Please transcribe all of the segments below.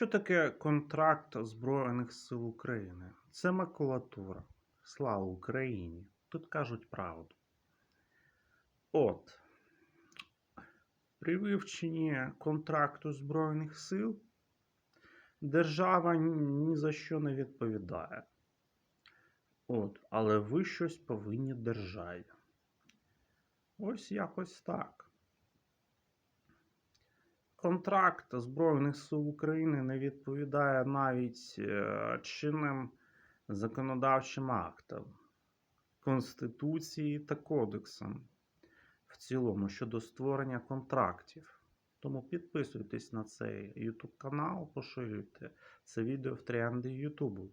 Що таке контракт Збройних сил України? Це макулатура. Слава Україні! Тут кажуть правду. От. При вивченні контракту Збройних сил держава ні за що не відповідає. От, але ви щось повинні державі. Ось якось так. Контракт Збройних сил України не відповідає навіть е, чинним законодавчим актам, Конституції та кодексам в цілому щодо створення контрактів. Тому підписуйтесь на цей YouTube канал, поширюйте це відео в тренди YouTube.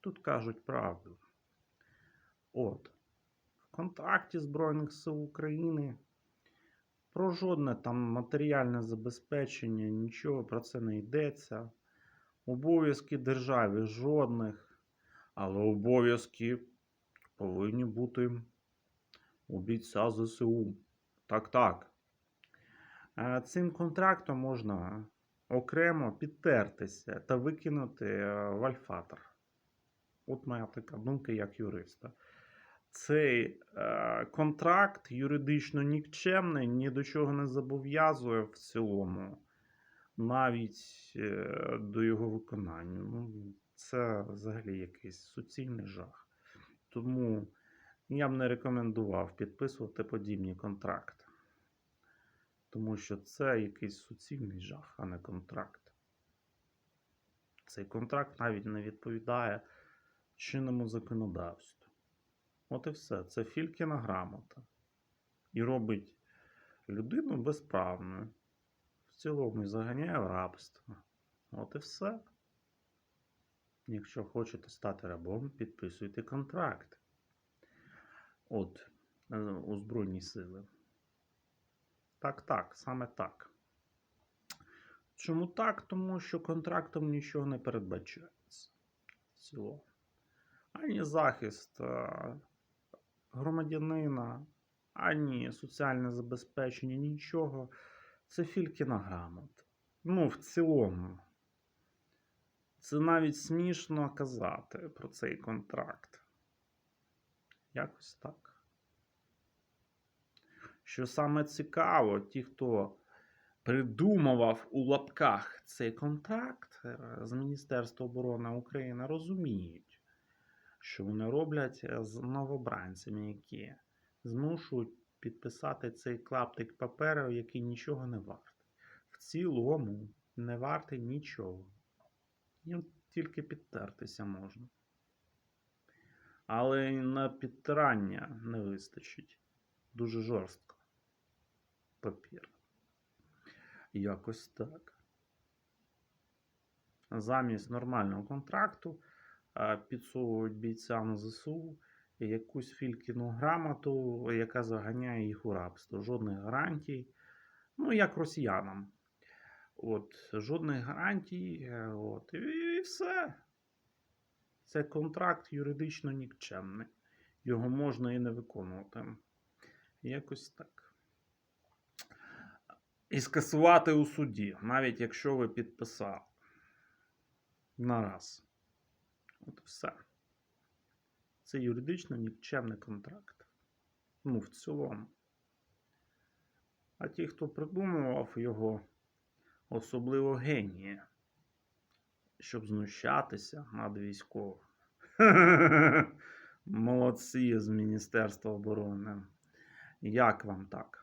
Тут кажуть правду. От. В контракті Збройних сил України про жодне там матеріальне забезпечення, нічого про це не йдеться. Обов'язки державі жодних, але обов'язки повинні бути у бійця ЗСУ. Так, так. Е, Цим контрактом можна окремо підтертися та викинути е, в альфатор. От моя така думка як юриста. Цей е, контракт юридично нікчемний, ні до чого не зобов'язує в цілому, навіть е, до його виконання. Ну, це взагалі якийсь суцільний жах. Тому я б не рекомендував підписувати подібні контракти. Тому що це якийсь суцільний жах, а не контракт. Цей контракт навіть не відповідає чинному законодавству. От і все. Це Фількіна грамота. І робить людину безправною. В цілому і заганяє в рабство. От і все. Якщо хочете стати рабом, підписуйте контракт. От, е, у Збройні сили. Так, так, саме так. Чому так? Тому що контрактом нічого не передбачається. В цілому. Ані захист е, громадянина, ані соціальне забезпечення, нічого. Це Фількіна грамота. Ну, в цілому. Це навіть смішно казати про цей контракт. Якось так. Що саме цікаво, ті, хто придумував у лапках цей контракт е, з Міністерства оборони України, розуміють, що вони роблять е, з новобранцями, які змушують підписати цей клаптик паперу, який нічого не вартий. В цілому не вартий нічого. Їм тільки підтертися можна. Але на підтирання не вистачить. Дуже жорстко. Папір. Якось так. Замість нормального контракту підсовують бійцям ЗСУ якусь фількіну грамоту, яка заганяє їх у рабство. Жодних гарантій. Ну, як росіянам. От, жодних гарантій. е, От, і, все. Це контракт юридично нікчемний. Його можна і не виконувати. Якось так. І скасувати у суді, навіть якщо ви підписали. Нараз. От все. Це юридично нікчемний контракт. Ну, в цілому. А ті, хто придумував його, особливо генії, щоб знущатися над військовим. Молодці з Міністерства оборони. Як вам так?